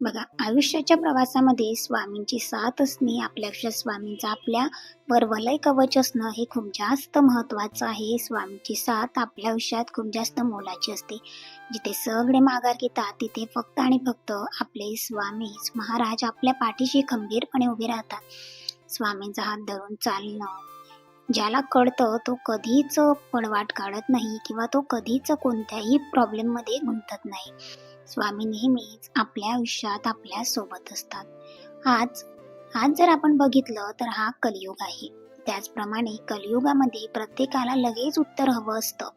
बघा आयुष्याच्या प्रवासामध्ये स्वामींची साथ असणे आपल्या आयुष्यात स्वामींचा आपल्या वर वलय कवच असणं हे खूप जास्त महत्वाचं आहे. स्वामींची साथ आपल्या आयुष्यात खूप जास्त मोलाची असते. जिथे सगळे माघार घेतात तिथे फक्त आणि फक्त आपले स्वामी महाराज आपल्या पाठीशी खंबीरपणे उभे राहतात. स्वामींचा हात धरून चालणं ज्याला कळतं तो कधीच पडवाट काढत नाही किंवा तो कधीच कोणत्याही प्रॉब्लेममध्ये गुंतत नाही. स्वामी नेहमीच आपल्या आयुष्यात आपल्यासोबत असतात. आज आज जर आपण बघितलं तर हा कलियुग आहे. त्याचप्रमाणे कलियुगामध्ये प्रत्येकाला लगेच उत्तर हवं असतं.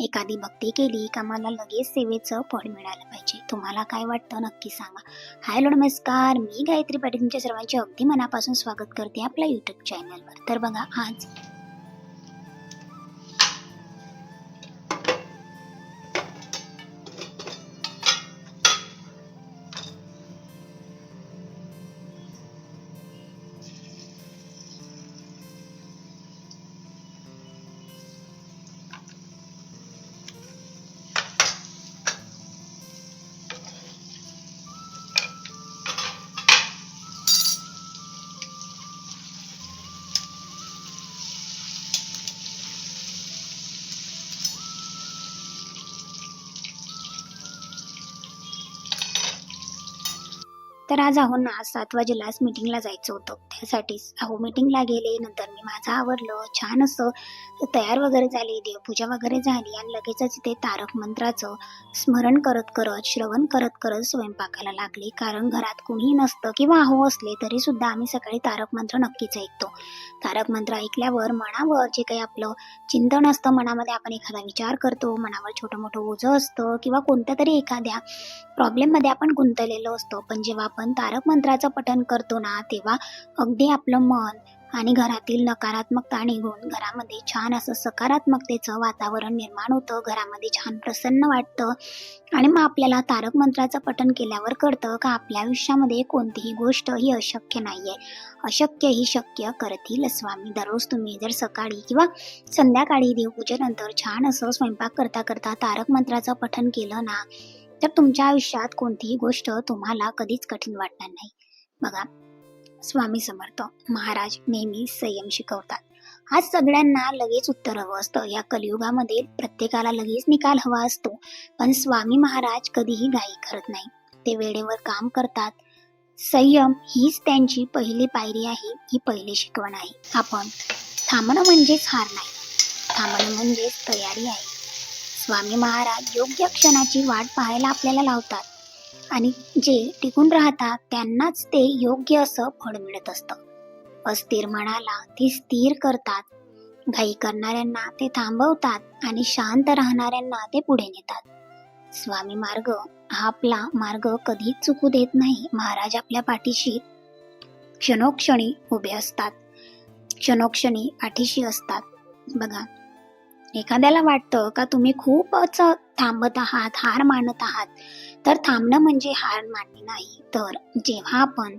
एखादी भक्ती केली का मला लगेच सेवेचं फळ मिळालं पाहिजे. तुम्हाला काय वाटतं? नक्की सांगा. हाय हॅलो नमस्कार. मी गायत्री पाटील. तुमच्या सर्वांचे अगदी मनापासून स्वागत करते आपल्या यूट्यूब चॅनलवर तर बघा आज तर आज आहो ना सात वाजेलाच मीटिंगला जायचं होतं. त्यासाठीच. अहो मीटिंगला गेले नंतर मी माझं आवरलं छान असं तयार वगैरे झाली देवपूजा वगैरे झाली आणि लगेचच इथे तारक मंत्राचं स्मरण करत करत श्रवण करत करत स्वयंपाकाला लागले. कारण घरात कुणी नसतं किंवा अहो असले तरी सुद्धा आम्ही सकाळी तारक मंत्र नक्कीच ऐकतो. तारक मंत्र ऐकल्यावर मनावर जे काही आपलं चिंतन असतं मनामध्ये आपण एखादा विचार करतो मनावर छोटं मोठं ओझं असतं किंवा कोणत्या तरी एखाद्या प्रॉब्लेममध्ये आपण गुंतलेलो असतो. पण जेव्हा आपण तारक मंत्राचं पठण करतो ना तेव्हा अगदी आपलं मन आणि घरातील नकारात्मकता निघून घरामध्ये छान असं सकारात्मकतेचं वातावरण निर्माण होतं. घरामध्ये छान प्रसन्न वाटतं. आणि मग आपल्याला तारक मंत्राचं पठण केल्यावर कळतं का आपल्या आयुष्यामध्ये कोणतीही गोष्ट ही अशक्य नाही आहे अशक्य ही शक्य करतील स्वामी. दररोज तुम्ही जर सकाळी किंवा संध्याकाळी देवपूजेनंतर छान असं स्वयंपाक करता करता तारक मंत्राचं पठण केलं ना तर तुमच्या आयुष्यात कोणतीही गोष्ट तुम्हाला कधीच कठीण वाटणार नाही. बघा स्वामी समर्थ महाराज नेहमी संयम शिकवतात. आज सगळ्यांना लगेच उत्तर हवं असतं. या कलियुगामध्ये प्रत्येकाला लगेच निकाल हवा असतो. पण स्वामी महाराज कधीही घाई करत नाही. ते वेळेवर काम करतात. संयम हीच त्यांची पहिली पायरी आहे ही पहिली शिकवण आहे. आपण थांबणं म्हणजेच हार नाही. थांबणं म्हणजेच तयारी आहे. स्वामी महाराज योग्य क्षणाची वाट पाहायला आपल्याला लावतात. आणि जे टिकून राहतात त्यांनाच ते योग्य असं फळ मिळत असतं. अस्थिर मनाला ती स्थिर करतात. घाई करणाऱ्यांना ते थांबवतात आणि शांत राहणाऱ्यांना ते पुढे नेतात. स्वामी मार्ग हा आपला मार्ग कधीच चुकू देत नाही. महाराज आपल्या पाठीशी क्षणोक्षणी उभे असतात. क्षणोक्षणी पाठीशी असतात. बघा एखाद्याला वाटतं का तुम्ही खूपच थांबत आहात हार मानत आहात? तर थांबणं म्हणजे हार मानणे नाही. तर जेव्हा आपण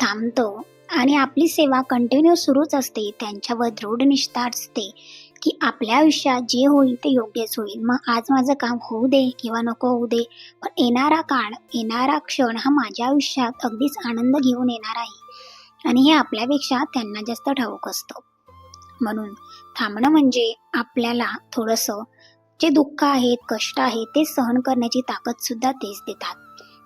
थांबतो आणि आपली सेवा कंटिन्यू सुरूच असते त्यांच्यावर दृढ निष्ठा असते की आपल्या आयुष्यात जे होईल ते योग्यच होईल. मग आज माझं काम होऊ दे किंवा नको होऊ दे पण येणारा काळ येणारा क्षण हा माझ्या आयुष्यात अगदीच आनंद घेऊन येणार आहे. आणि हे आपल्यापेक्षा त्यांना जास्त ठाऊक असतं. म्हणून थांबणं म्हणजे आपल्याला थोडंसं जे दुःख आहेत कष्ट आहेत ते सहन करण्याची ताकद सुद्धा तेच देतात.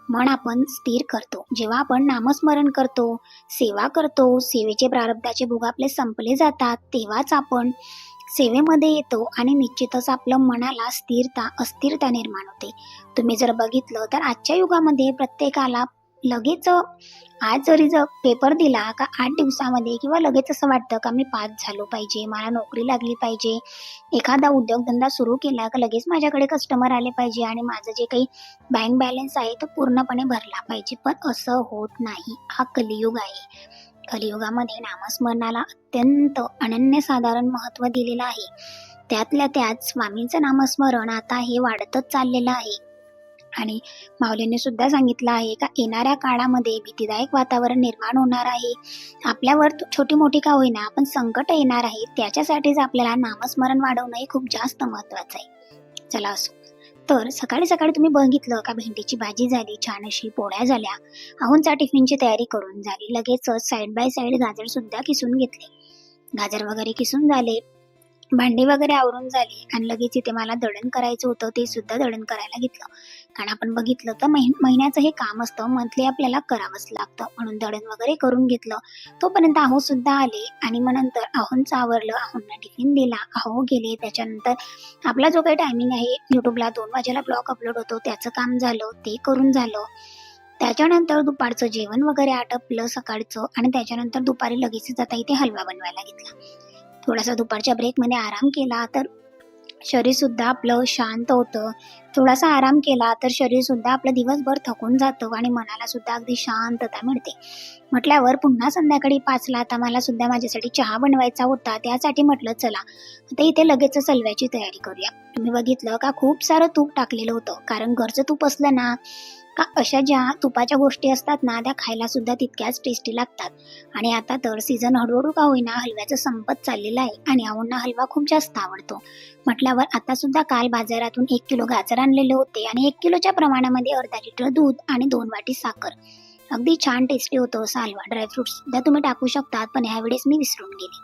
मन आपण स्थिर करतो. जेव्हा आपण नामस्मरण करतो सेवा करतो सेवेचे प्रारब्धाचे भोग आपले संपले जातात तेव्हाच आपण सेवेमध्ये येतो आणि निश्चितच आपलं मनाला स्थिरता अस्थिरता निर्माण होते. तुम्ही जर बघितलं तर आजच्या युगामध्ये प्रत्येकाला लगेच आज जरी जर पेपर दिला का आठ दिवसामध्ये किंवा लगेच असं वाटतं का मी पास झालो पाहिजे मला नोकरी लागली पाहिजे एखादा उद्योगधंदा सुरू केला का लगेच माझ्याकडे कस्टमर आले पाहिजे आणि माझं जे काही बँक बॅलन्स आहे तो पूर्णपणे भरला पाहिजे. पण असं होत नाही. हा कलियुग आहे. कलियुगामध्ये नामस्मरणाला अत्यंत अनन्यसाधारण महत्त्व दिलेलं आहे. त्यातल्या त्यात स्वामींचं नामस्मरण आता हे वाढतच चाललेलं आहे. आणि माऊलींनी सुद्धा सांगितलं आहे का येणाऱ्या काळामध्ये भीतीदायक वातावरण निर्माण होणार आहे. आपल्यावर छोटी मोठी का होईना आपण संकट येणार आहे. त्याच्यासाठीच आपल्याला नामस्मरण वाढवणं हे खूप जास्त महत्वाचं आहे. चला असो. तर सकाळी सकाळी तुम्ही बघितलं का भेंडीची भाजी झाली छान अशी पोळ्या झाल्या. आहोंचा टिफिनची तयारी करून झाली. लगेचच साईड बाय साईड गाजर सुद्धा किसून घेतले. गाजर वगैरे किसून झाले. भांडी वगैरे आवरून झाली. आणि लगेच इथे मला दळण करायचं होतं. ते सुद्धा दळण करायला घेतलं. कारण आपण बघितलं तर महिन महिन्याचं हे काम असतं. मंथली आपल्याला करावंच लागतं. म्हणून दळण वगैरे करून घेतलं. तोपर्यंत आहो सुद्धा आले. आणि मग नंतर आहोंचं आवरलं आहोंना टिफिन दिला. आहो गेले. त्याच्यानंतर आपला जो काही टायमिंग आहे युट्यूबला दोन वाजेला ब्लॉग अपलोड होतो. त्याचं काम झालं. ते करून झालं. त्याच्यानंतर दुपारचं जेवण वगैरे आटपलं सकाळचं. आणि त्याच्यानंतर दुपारी लगेचच आता इथे हलवा बनवायला घेतला. थोडासा दुपारच्या ब्रेकमध्ये आराम केला तर शरीरसुद्धा आपलं शांत होतं. थोडासा आराम केला तर शरीरसुद्धा आपलं दिवसभर थकून जातं आणि मनाला सुद्धा अगदी शांतता मिळते. म्हटल्यावर पुन्हा संध्याकाळी पाचला आता मला सुद्धा माझ्यासाठी चहा बनवायचा होता त्यासाठी म्हटलं चला आता इथे लगेच सलव्याची तयारी करूया. तुम्ही बघितलं का खूप सारं तूप टाकलेलं होतं कारण घरचं तूप असलं ना का अशा ज्या तुपाच्या गोष्टी असतात ना त्या खायला सुद्धा तितक्याच टेस्टी लागतात. आणि आता तर सीझन हळूहळू का होईना हलव्याचं संपत चाललेलं आहे आणि आवडणा हलवा खूप जास्त आवडतो. म्हटल्यावर आता सुद्धा काल बाजारातून एक किलो गाजर आणलेले होते आणि एक किलोच्या प्रमाणामध्ये अर्धा लिटर दूध आणि दोन वाटी साखर. अगदी छान टेस्टी होतो असा हलवा. ड्रायफ्रुट्स सुद्धा तुम्ही टाकू शकतात पण ह्यावेळेस मी विसरून गेले.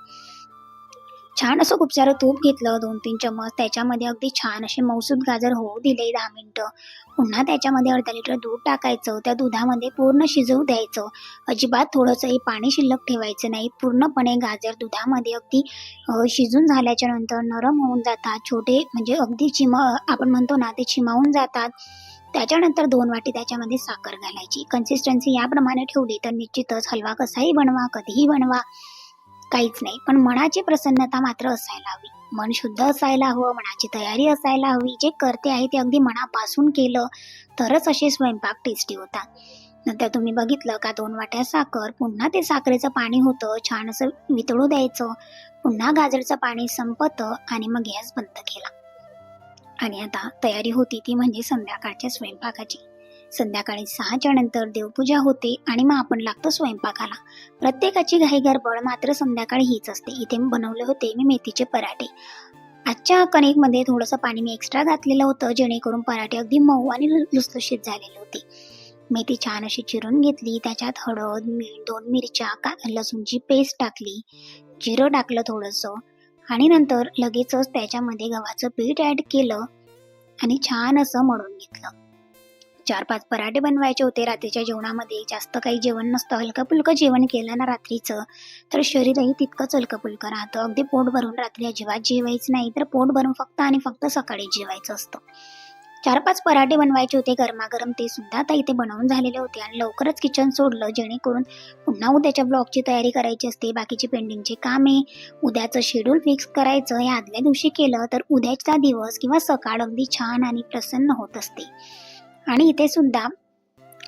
छान असं खूप सारं तूप घेतलं दोन तीन चम्मच. त्याच्यामध्ये अगदी छान असे मौसूद गाजर होऊ दिले दहा मिनिटं. पुन्हा त्याच्यामध्ये अर्धा लिटर दूध टाकायचं. त्या दुधामध्ये पूर्ण शिजवू द्यायचं. अजिबात थोडंसंही पाणी शिल्लक ठेवायचं नाही. पूर्णपणे गाजर दुधामध्ये अगदी शिजून झाल्याच्यानंतर नरम होऊन जातात. छोटे म्हणजे अगदी चिम आपण म्हणतो ना ते चिमावून जातात. त्याच्यानंतर दोन वाटी त्याच्यामध्ये साखर घालायची. कन्सिस्टन्सी याप्रमाणे ठेवली तर निश्चितच हलवा कसाही बनवा कधीही बनवा. काहीच नाही. पण मनाची प्रसन्नता मात्र असायला हवी. मन शुद्ध असायला हवं मनाची तयारी असायला हवी. जे करते आहे ते अगदी मनापासून केलं तरच असे स्वयंपाक टेस्टी होतात. नंतर तुम्ही बघितलं का दोन वाट्या साखर पुन्हा ते साखरेचं पाणी होतं छान असं वितळू द्यायचं. पुन्हा गाजरचं पाणी संपतं आणि मग गॅस बंद केला. आणि आता तयारी होती ती म्हणजे संध्याकाळच्या स्वयंपाकाची. संध्याकाळी सहाच्या नंतर देवपूजा होते आणि मग आपण लागतो स्वयंपाकाला. प्रत्येकाची घाई गडबड मात्र संध्याकाळी हीच असते. इथे मी बनवले होते मी मेथीचे पराठे. आजच्या कणिकमध्ये थोडंसं पाणी मी एक्स्ट्रा घातलेलं होतं जेणेकरून पराठे अगदी मऊ आणि लुसलुशीत झालेले होते. मेथी छान अशी चिरून घेतली त्याच्यात हळद मीठ दोन मिरच्या का लसूणची पेस्ट टाकली जिरं टाकलं थोडंसं आणि नंतर लगेचच त्याच्यामध्ये गव्हाचं पीठ ॲड केलं आणि छान असं मळून घेतलं. चार पाच पराठे बनवायचे होते रात्रीच्या जेवणामध्ये. जास्त काही जेवण नसतं. हलकं फुलकं जेवण केलं ना रात्रीचं तर शरीरही तितकंच हलकं फुलकं राहतं. अगदी पोट भरून रात्री अजिबात जेवायचं नाही तर पोट भरून फक्त आणि फक्त सकाळी जेवायचं असतं. चार पाच पराठे बनवायचे होते गरमागरम ते सुद्धा आता इथे बनवून झालेले होते आणि लवकरच किचन सोडलं जेणेकरून पुन्हा उद्याच्या ब्लॉगची तयारी करायची असते. बाकीची पेंडिंगचे कामे उद्याचं शेड्यूल फिक्स करायचं हे आदल्या दिवशी केलं तर उद्याचा दिवस किंवा सकाळ अगदी छान आणि प्रसन्न होत असते. आणि इथे सुद्धा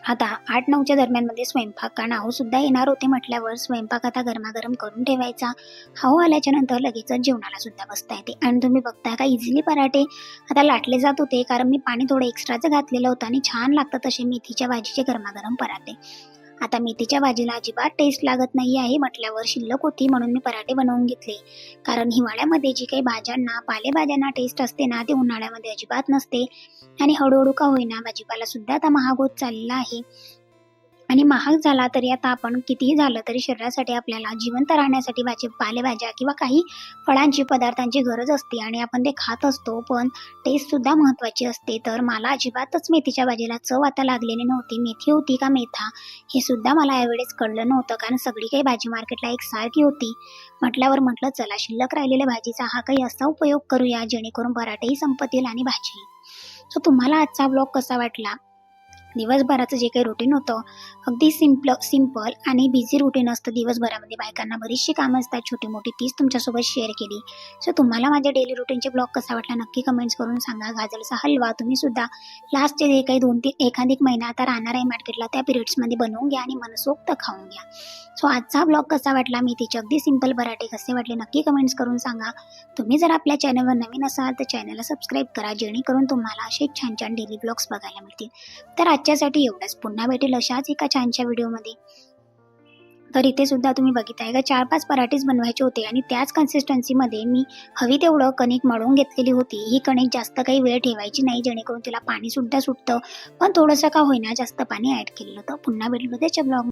आता आठ नऊच्या दरम्यानमध्ये स्वयंपाक कारण आहो सुद्धा येणार होते म्हटल्यावर स्वयंपाक आता गरमागरम करून ठेवायचा. हाऊ आल्याच्यानंतर लगेचच जेवणाला सुद्धा बसता येते. आणि तुम्ही बघता का इझिली पराठे आता लाटले जात होते कारण मी पाणी थोडं एक्स्ट्राचं घातलेलं होतं आणि छान लागतं तसे मेथीच्या भाजीचे गरमागरम पराठे. आता मेथीच्या भाजीला अजिबात टेस्ट लागत नाही आहे म्हटल्यावर शिल्लक होती म्हणून मी पराठे बनवून घेतले. कारण हिवाळ्यामध्ये जी काही भाज्यांना पालेभाज्यांना टेस्ट असते ना ते उन्हाळ्यामध्ये अजिबात नसते. आणि हळूहळू का होईना भाजीपाला सुद्धा आता महाग होत चाललेला आहे. आणि महाग झाला तरी आता आपण कितीही झालं तरी शरीरासाठी आपल्याला जिवंत राहण्यासाठी भाजी पालेभाज्या किंवा काही फळांची पदार्थांची गरज असते आणि आपण ते खात असतो पण टेस्टसुद्धा महत्त्वाची असते. तर मला अजिबातच मेथीच्या भाजीला चव आता लागलेली नव्हती. मेथी होती का मेथा? हे सुद्धा मला यावेळेस कळलं नव्हतं कारण सगळी काही भाजी मार्केटला एकसारखी होती. म्हटल्यावर म्हटलं चला शिल्लक राहिलेल्या भाजीचा हा काही असा उपयोग करूया जेणेकरून पराठेही संपतील आणि भाजी. सो तुम्हाला आजचा ब्लॉग कसा वाटला? दिवसभराचं जे काही रुटीन होतं अगदी सिंपल सिंपल आणि बिझी रुटीन असतं दिवसभरामध्ये. बायकांना बरीचशी कामं असतात छोटी मोठी तीच तुमच्यासोबत शेअर केली. सो तुम्हाला माझ्या डेली रुटीनचे ब्लॉग कसा वाटला नक्की कमेंट्स करून सांगा. गाजरचा हलवा तुम्ही सुद्धा लास्टचे जे काही दोन तीन एखादी महिना आता राहणार आहे मार्केटला त्या पिरियड्समध्ये बनवून घ्या आणि मनसोक्त खाऊन घ्या. सो आजचा ब्लॉग कसा वाटला? मी तिचे अगदी सिंपल पराठे कसे वाटले नक्की कमेंट्स करून सांगा. तुम्ही जर आपल्या चॅनलवर नवीन असाल तर चॅनलला सबस्क्राईब करा जेणेकरून तुम्हाला असे छान छान डेली ब्लॉग्स बघायला मिळतील. तर आज आजच्यासाठी एवढंच. पुन्हा भेटेल अशाच एका छानशा व्हिडिओमध्ये. तर इथे सुद्धा तुम्ही बघिताय का? चार पाच पराठेच बनवायचे होते आणि त्याच कन्सिस्टन्सीमध्ये मी हवी तेवढं कणिक मळून घेतलेली होती. ही कणिक जास्त काही वेळ ठेवायची नाही जेणेकरून तिला पाणी सुद्धा सुटतं. पण थोडंसं का होईना जास्त पाणी ॲड केलेलं होतं. पुन्हा भेटलो त्याच्या ब्लॉग